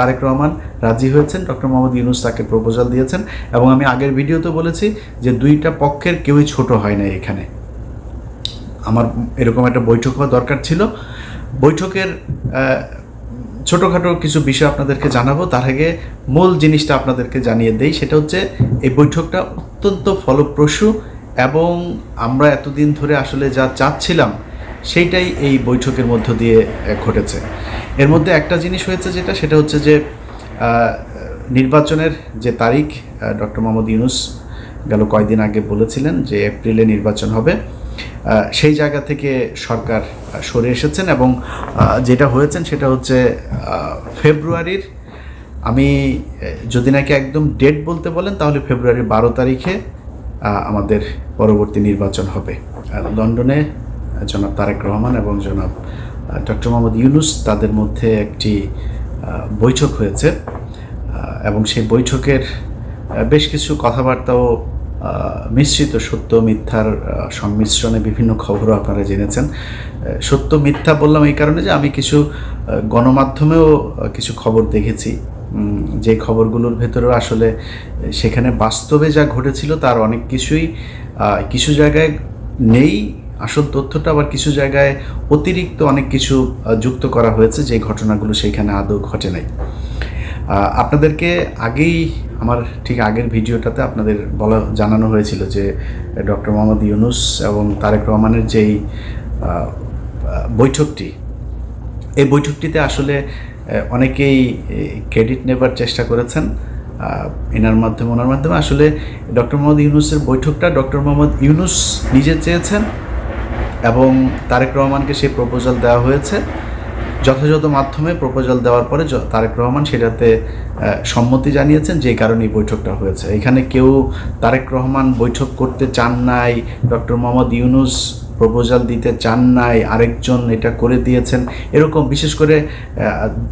তারেক রহমান রাজি হয়েছেন, ডক্টর মোহাম্মদ ইউনুস তাকে প্রপোজাল দিয়েছেন এবং আমি আগের ভিডিওতে বলেছি যে দুইটা পক্ষের কেউই ছোট হয় না এখানে। আমার এরকম একটা বৈঠক হওয়া দরকার ছিল। বৈঠকের ছোটোখাটো কিছু বিষয় আপনাদেরকে জানাব। তার আগে মূল জিনিসটা আপনাদেরকে জানিয়ে দেই, সেটা হচ্ছে এই বৈঠকটা অত্যন্ত ফলপ্রসূ এবং আমরা এতদিন ধরে আসলে যা চাচ্ছিলাম সেইটাই এই বৈঠকের মধ্য দিয়ে ঘটেছে। এর মধ্যে একটা জিনিস হয়েছে যেটা, সেটা হচ্ছে যে নির্বাচনের যে তারিখ ডক্টর মোহাম্মদ ইউনুস গেল কয়দিন আগে বলেছিলেন যে এপ্রিলে নির্বাচন হবে। সেই জায়গা থেকে সরকার সরে এসেছেন এবং যেটা হয়েছেন সেটা হচ্ছে ফেব্রুয়ারির, আমি যদি নাকি একদম ডেট বলতে বলেন, তাহলে ফেব্রুয়ারির বারো তারিখে আমাদের পরবর্তী নির্বাচন হবে। লন্ডনে জনাব তারেক রহমান এবং জনাব ডক্টর মোহাম্মদ ইউনুস তাদের মধ্যে একটি বৈঠক হয়েছে। এবং সেই বৈঠকের বেশ কিছু কথাবার্তাও মিশ্রিত সত্য, মিথ্যার সংমিশ্রণে বিভিন্ন খবরও আপনারা জেনেছেন। সত্য, মিথ্যা বললাম এই কারণে যে আমি কিছু গণমাধ্যমেও কিছু খবর দেখেছি। যে খবরগুলোর ভেতরেও আসলে সেখানে বাস্তবে যা ঘটেছিল তার অনেক কিছুই কিছু জায়গায় নেই। আসল তথ্যটা আবার কিছু জায়গায় অতিরিক্ত অনেক কিছু যুক্ত করা হয়েছে যে ঘটনাগুলো সেখানে আদৌ ঘটে নাই। আপনাদেরকে আগেই আমার ঠিক আগের ভিডিওটাতে আপনাদের বলা, জানানো হয়েছিল যে ডক্টর মোহাম্মদ ইউনুস এবং তারেক রহমানের যেই বৈঠকটি, এই বৈঠকটিতে আসলে অনেকেই ক্রেডিট নেবার চেষ্টা করেছেন। এনার মাধ্যমে, ওনার মাধ্যমে আসলে ডক্টর মোহাম্মদ ইউনুসের বৈঠকটা ডক্টর মোহাম্মদ ইউনুস নিজে চেয়েছেন। এবং তারেক রহমানকে সেই প্রপোজাল দেওয়া হয়েছে। যথাযথ মাধ্যমে প্রপোজাল দেওয়ার পরে তারেক রহমান সেটাতে সম্মতি জানিয়েছেন যে কারণে এই বৈঠকটা হয়েছে। এখানে কেউ তারেক রহমান বৈঠক করতে চান নাই, ডক্টর মোহাম্মদ ইউনুস প্রপোজাল দিতে চান নাই, আরেকজন এটা করে দিয়েছেন, এরকম বিশেষ করে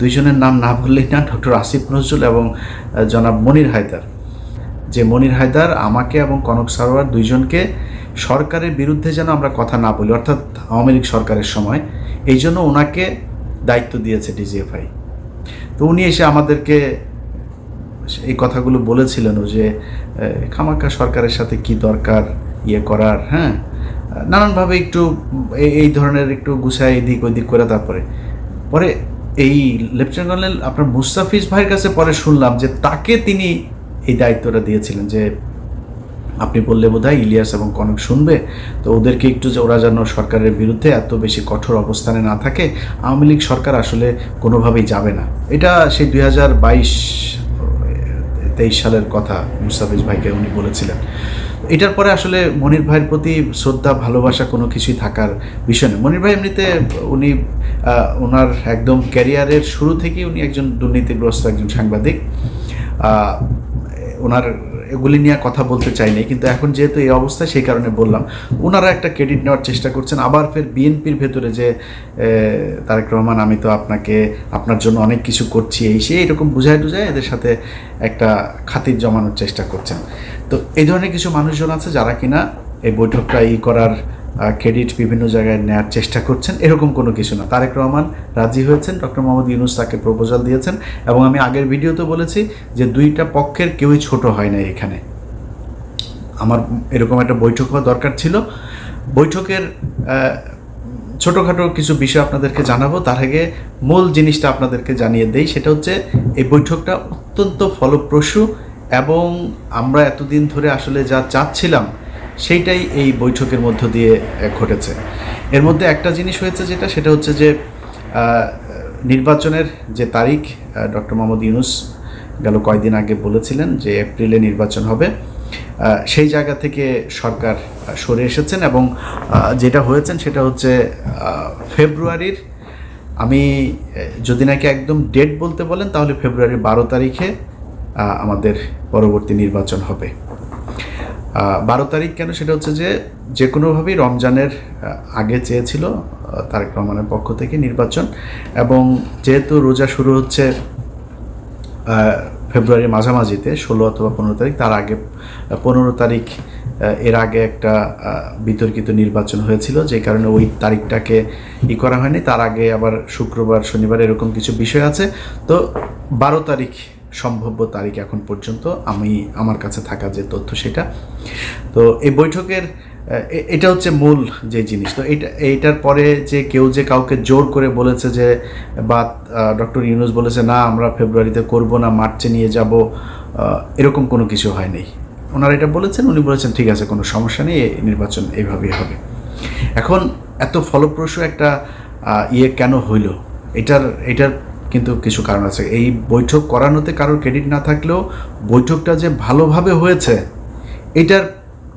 দুইজনের নাম না বললেই না, ডক্টর আসিফ নজরুল এবং জনাব মনির হায়দার। যে মনির হায়দার আমাকে এবং কনক সারোয়ার দুইজনকে সরকারের বিরুদ্ধে যেন আমরা কথা না বলি অর্থাৎ আওয়ামী লীগ সরকারের সময় এই জন্য ওনাকে দায়িত্ব দিয়েছে ডিজিএফআই। তো উনি এসে আমাদেরকে এই কথাগুলো বলেছিলেন যে এ, খামাকা সরকারের সাথে কি দরকার ইয়ে করার হ্যাঁ? নানানভাবে একটু এই- ধরনের একটু গুছায় এদিক ওদিক করে তারপরে। পরে এই লেফটেন্যান্ট কর্নেল আপনার মুস্তাফিজ ভাইয়ের কাছে পরে শুনলাম যে তাকে তিনি এই দায়িত্বটা দিয়েছিলেন যে আপনি বললে বোধহয় ইলিয়াস এবং কনক শুনবে। তো ওদেরকে একটু যে ওরা যেন সরকারের বিরুদ্ধে এত বেশি কঠোর অবস্থানে না থাকে, আওয়ামী লীগ সরকার আসলে কোনোভাবেই যাবে না। এটা সেই দুই হাজার বাইশ তেইশ সালের কথা মুস্তাফিজ ভাইকে উনি বলেছিলেন। এটার পরে আসলে মনির ভাইয়ের প্রতি শ্রদ্ধা, ভালোবাসা কোনো কিছুই থাকার বিষয় নেই মনির ভাই এমনিতে উনি ওনার একদম ক্যারিয়ারের শুরু থেকেই উনি একজন দুর্নীতিগ্রস্ত একজন সাংবাদিক। ওনার এগুলি নিয়ে কথা বলতে চাইনি কিন্তু এখন যেহেতু এই অবস্থা, সেই কারণে বললাম। ওনারা একটা ক্রেডিট নেওয়ার চেষ্টা করছেন। আবার ফের বিএনপির ভেতরে যে তারেক রহমান, আমি তো আপনাকে, আপনার জন্য অনেক কিছু করছি, এই সে এরকম বুঝায় টুঝায় এদের সাথে একটা খাতির জমানোর চেষ্টা করছেন। তো এই ধরনের কিছু মানুষজন আছে যারা কিনা এই বৈঠকটা ই করার ক্রেডিট বিভিন্ন জায়গায় নেওয়ার চেষ্টা করছেন। এরকম কোনো কিছু না। তারেক রহমান রাজি হয়েছেন, ডক্টর মোহাম্মদ ইউনুস তাকে প্রপোজাল দিয়েছেন এবং আমি আগের ভিডিওতে বলেছি যে দুইটা পক্ষের কেউই ছোট হয় না এখানে। আমার এরকম একটা বৈঠক হওয়া দরকার ছিল। বৈঠকের ছোটোখাটো কিছু বিষয় আপনাদেরকে জানাব। তার আগে মূল জিনিসটা আপনাদেরকে জানিয়ে দেই, সেটা হচ্ছে এই বৈঠকটা অত্যন্ত ফলপ্রসূ এবং আমরা এতদিন ধরে আসলে যা চাচ্ছিলাম সেইটাই এই বৈঠকের মধ্য দিয়ে ঘটেছে। এর মধ্যে একটা জিনিস হয়েছে যেটা, সেটা হচ্ছে যে নির্বাচনের যে তারিখ ডক্টর মোহাম্মদ ইউনুস গেল কয়দিন আগে বলেছিলেন যে এপ্রিলে নির্বাচন হবে। সেই জায়গা থেকে সরকার সরে এসেছেন এবং যেটা হয়েছেন সেটা হচ্ছে ফেব্রুয়ারির, আমি যদি নাকি একদম ডেট বলতে বলেন, তাহলে ফেব্রুয়ারির বারো তারিখে আমাদের পরবর্তী নির্বাচন হবে। বারো তারিখ কেন? সেটা হচ্ছে যে যে কোনোভাবেই রমজানের আগে চেয়েছিল তারেক রহমানের পক্ষ থেকে নির্বাচন এবং যেহেতু রোজা শুরু হচ্ছে ফেব্রুয়ারির মাঝামাঝিতে, ষোলো অথবা পনেরো তারিখ, তার আগে পনেরো তারিখ এর আগে একটা বিতর্কিত নির্বাচন হয়েছিল, যে কারণে ওই তারিখটাকে ই করা হয়নি। তার আগে আবার শুক্রবার, শনিবার এরকম কিছু বিষয় আছে। তো বারো তারিখ সম্ভাব্য তারিখ এখন পর্যন্ত আমি আমার কাছে থাকা যে তথ্য সেটা। তো এই বৈঠকের এটা হচ্ছে মূল যে জিনিস। তো এটা এইটার পরে যে কেউ যে কাউকে জোর করে বলেছে যে, বা ডক্টর ইউনুস বলেছে, না, আমরা ফেব্রুয়ারিতে করব না, মার্চে নিয়ে যাব এরকম কোনো কিছু হয়নি ওনারা এটা বলেছেন, উনি বলেছেন, ঠিক আছে, কোনো সমস্যা নেই নির্বাচন এইভাবেই হবে। এখন এত ফলপ্রসূ একটা ইয়ে কেন হইল? এটার এটার কিন্তু কিছু কারণ আছে। এই বৈঠক করানোতে কারোর ক্রেডিট না থাকলেও বৈঠকটা যে ভালোভাবে হয়েছে, এটার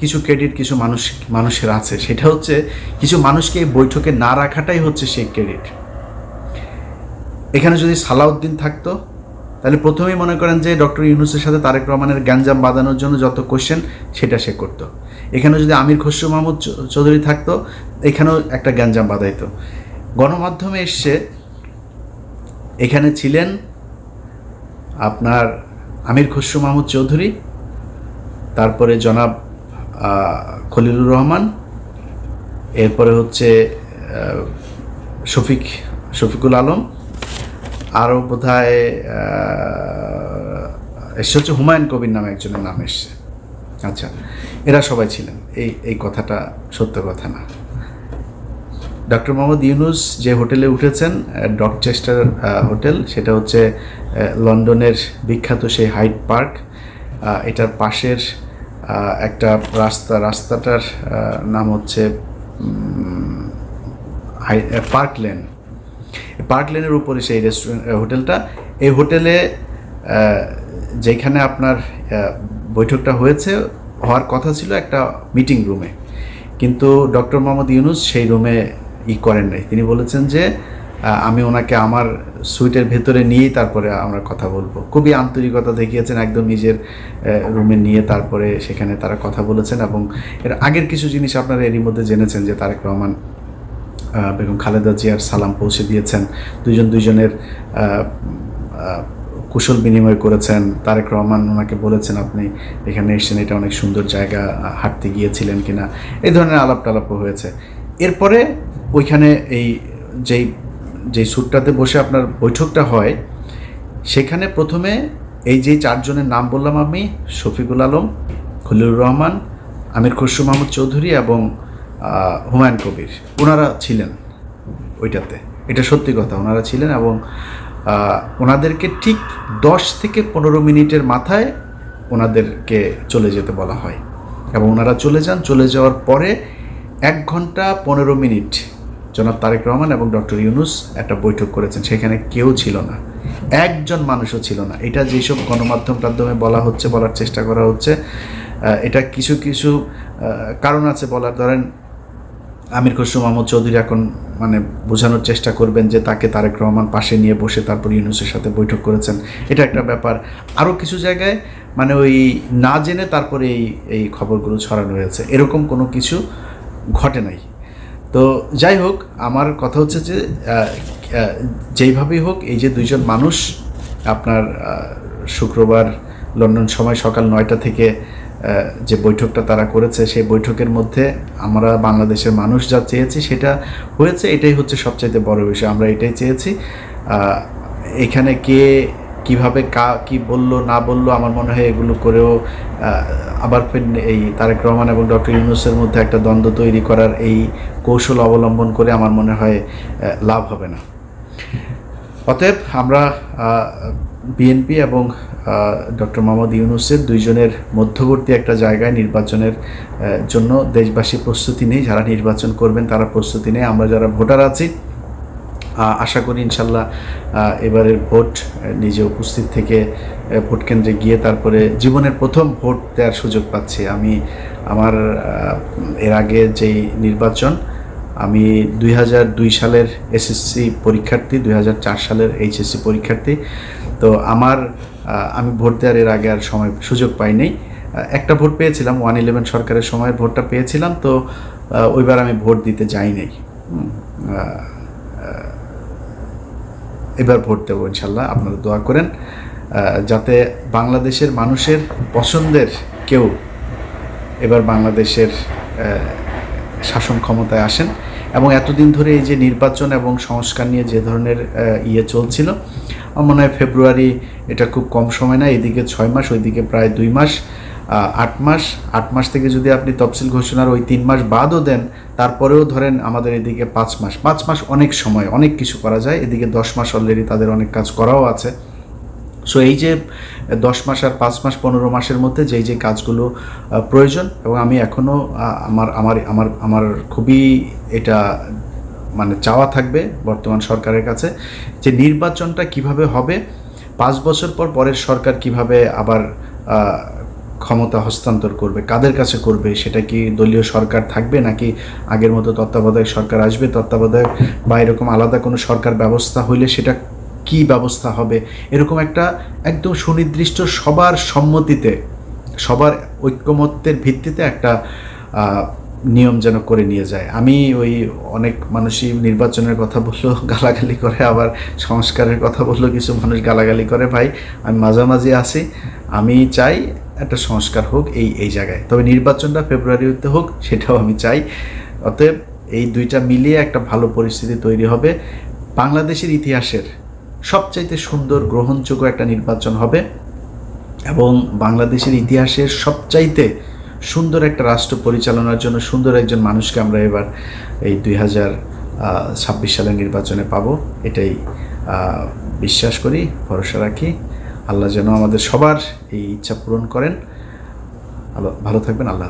কিছু ক্রেডিট কিছু মানুষ, মানুষের আছে। সেটা হচ্ছে কিছু মানুষকে এই বৈঠকে না রাখাটাই হচ্ছে সেই ক্রেডিট এখানে যদি সালাউদ্দিন থাকতো, তাহলে প্রথমেই মনে করেন যে ডক্টর ইউনুসের সাথে তারেক রহমানের গ্যাঞ্জাম বাঁধানোর জন্য যত কোশ্চেন সেটা সে করতো। এখানে যদি আমির খসরু মাহমুদ চৌধুরী থাকতো, এখানেও একটা গ্যাঞ্জাম বাঁধাইতো। গণমাধ্যমে এসছে এখানে ছিলেন আপনার আমির খসরু মাহমুদ চৌধুরী, তারপরে জনাব খলিলুর রহমান, এরপরে হচ্ছে শফিক, শফিকুল আলম, আরও বোধ হয় এসে হচ্ছে হুমায়ুন কবির নামে একজনের নাম এসছে। আচ্ছা এরা সবাই ছিলেন। এই এই কথাটা সত্য কথা না। ডক্টর মোহাম্মদ ইউনুস যে হোটেলে উঠেছেন ডকচেস্টার হোটেল, সেটা হচ্ছে লন্ডনের বিখ্যাত সেই হাইট পার্ক। এটার পাশের একটা রাস্তা, রাস্তাটার নাম হচ্ছে পার্ক লেন পার্ক লেনের উপরে সেই রেস্টুরেন্ট হোটেলটা। এই হোটেলে যেখানে আপনার বৈঠকটা হয়েছে, হওয়ার কথা ছিল একটা মিটিং রুমে। কিন্তু ডক্টর মোহাম্মদ ইউনুস সেই রুমে ই করেন নাই। তিনি বলেছেন যে আমি ওনাকে আমার সুইটের ভেতরে নিয়েই তারপরে আমরা কথা বলব। খুবই আন্তরিকতা দেখিয়েছেন একদম নিজের রুমে নিয়ে তারপরে সেখানে তারা কথা বলেছেন এবং এর আগের কিছু জিনিস আপনারা এরই মধ্যে জেনেছেন যে তারেক রহমান বেগম খালেদা জিয়ার সালাম পৌঁছে দিয়েছেন। দুজন আহ, কুশল বিনিময় করেছেন। তারেক রহমান ওনাকে বলেছেন আপনি এখানে এসেছেন এটা অনেক সুন্দর জায়গা হাঁটতে গিয়েছিলেন কিনা? এই ধরনের আলাপ টালাপও হয়েছে। এরপরে ওইখানে এই যেই যেই স্যুটটাতে বসে আপনার বৈঠকটা হয়, সেখানে প্রথমে এই যে চারজনের নাম বললাম আমি, শফিকুল আলম, খলিলুর রহমান, আমির খসরু মাহমুদ চৌধুরী এবং হুমায়ুন কবির। ওনারা ছিলেন ওইটাতে। এটা সত্যি কথা, ওনারা ছিলেন এবং ওনাদেরকে ঠিক দশ থেকে পনেরো মিনিটের মাথায় ওনাদেরকে চলে যেতে বলা হয়। এবং ওনারা চলে যান, চলে যাওয়ার পরে এক ঘণ্টা পনেরো মিনিট জনাব তারেক রহমান এবং ডক্টর ইউনুস একটা বৈঠক করেছেন, সেখানে কেউ ছিল না। একজন মানুষও ছিল না। এটা যেসব গণমাধ্যম মাধ্যমে বলা হচ্ছে, বলার চেষ্টা করা হচ্ছে এটা কিছু কিছু কারণ আছে বলার। ধরেন, আমির খসরু মাহমুদ চৌধুরী এখন মানে বোঝানোর চেষ্টা করবেন যে তাকে তারেক রহমান পাশে নিয়ে বসে তারপর ইউনুসের সাথে বৈঠক করেছেন। এটা একটা ব্যাপার। আরও কিছু জায়গায় মানে ওই না জেনে তারপরে এই এই খবরগুলো ছড়ানো হয়েছে। এরকম কোনো কিছু ঘটে নাই। তো যাই হোক, আমার কথা হচ্ছে যে যেইভাবেই হোক, এই যে দুইজন মানুষ, আপনার শুক্রবার লন্ডন সময় সকাল নয়টা থেকে যে বৈঠকটা তারা করেছে, সেই বৈঠকের মধ্যে আমরা বাংলাদেশের মানুষ যা চেয়েছি সেটা হয়েছে, এটাই হচ্ছে সবচাইতে বড় বিষয়, আমরা এটাই চেয়েছি। এখানে কে কীভাবে কা, কি বলল, না বলল, আমার মনে হয় এগুলো করেও আবার এই তারেক রহমান এবং ডক্টর ইউনুসের মধ্যে একটা দ্বন্দ্ব তৈরি করার এই কৌশল অবলম্বন করে আমার মনে হয় লাভ হবে না। অতএব আমরা বিএনপি এবং ডক্টর মোহাম্মদ ইউনুসের দুইজনের মধ্যবর্তী একটা জায়গায় নির্বাচনের জন্য দেশবাসী প্রস্তুতি নেই। যারা নির্বাচন করবেন তারা প্রস্তুতি নেই। আমরা যারা ভোটার আছি আশা করি ইনশাল্লাহ এবারের ভোট নিজে উপস্থিত থেকে ভোট কেন্দ্রে গিয়ে তারপরে জীবনের প্রথম ভোট দেওয়ার সুযোগ পাচ্ছি। আমি আমার এর আগে যেই নির্বাচন, আমি দুই সালের এসএসসি পরীক্ষার্থী, দুই হাজার চার সালের এইচএসসি পরীক্ষার্থী। তো আমার আমি ভোট দেওয়ার এর আগে আর সময়, সুযোগ পাই নাই। একটা ভোট পেয়েছিলাম, ওয়ান ইলেভেন সরকারের সময় ভোটটা পেয়েছিলাম। তো ওইবার আমি ভোট দিতে যাই নাই। এবার ভোট দেবো ইনশাল্লাহ, আপনারা দোয়া করেন। যাতে বাংলাদেশের মানুষের পছন্দের কেউ এবার বাংলাদেশের শাসন ক্ষমতায় আসেন এবং এতদিন ধরে এই যে নির্বাচন এবং সংস্কার নিয়ে যে ধরনের ইয়ে চলছিল, আমার মনে হয় ফেব্রুয়ারি এটা খুব কম সময় না, এদিকে ছয় মাস, ওইদিকে প্রায় দুই মাস। আট মাস আট মাস থেকে যদি আপনি তফসিল ঘোষণার ওই তিন মাস বাদও দেন, তারপরেও ধরেন আমাদের এদিকে পাঁচ মাস। পাঁচ মাস অনেক সময়, অনেক কিছু করা যায়। এদিকে দশ মাস অলরেডি তাদের অনেক কাজ করাও আছে। সো এই যে দশ মাস আর পাঁচ মাস, পনেরো মাসের মধ্যে যেই যে কাজগুলো প্রয়োজন এবং আমি এখনও আমার আমার আমার আমার খুবই এটা মানে চাওয়া থাকবে বর্তমান সরকারের কাছে যে নির্বাচনটা কীভাবে হবে, পাঁচ বছর পর পরের সরকার কীভাবে আবার ক্ষমতা হস্তান্তর করবে, কাদের কাছে করবে? সেটা কি দলীয় সরকার থাকবে নাকি আগের মতো তত্ত্বাবধায়ক সরকার আসবে? তত্ত্বাবধায়ক বা এরকম আলাদা কোনো সরকার ব্যবস্থা হইলে সেটা কি ব্যবস্থা হবে? এরকম একটা একদম সুনির্দিষ্ট সবার সম্মতিতে, সবার ঐক্যমত্যের ভিত্তিতে একটা নিয়ম যেন করে নিয়ে যায়। আমি ওই অনেক মানুষই নির্বাচনের কথা বলল, গালাগালি করে, আবার সংস্কারের কথা বলল, কিছু মানুষ গালাগালি করে, ভাই, আমি মাঝামাঝি আছি। আমি চাই একটা সংস্কার হোক এই এই জায়গায়। তবে নির্বাচনটা ফেব্রুয়ারিতে হোক, সেটাও আমি চাই। অতএব এই দুইটা মিলিয়ে একটা ভালো পরিস্থিতি তৈরি হবে। বাংলাদেশের ইতিহাসের সবচাইতে সুন্দর গ্রহণযোগ্য একটা নির্বাচন হবে এবং বাংলাদেশের ইতিহাসের সবচাইতে সুন্দর একটা রাষ্ট্র পরিচালনার জন্য সুন্দর একজন মানুষকে আমরা এবার এই দুই হাজার ছাব্বিশ সালের নির্বাচনে পাবো। এটাই বিশ্বাস করি, ভরসা রাখি। আল্লাহ যেন আমাদের সবার এই ইচ্ছা পূরণ করেন। ভালো থাকবেন আল্লাহ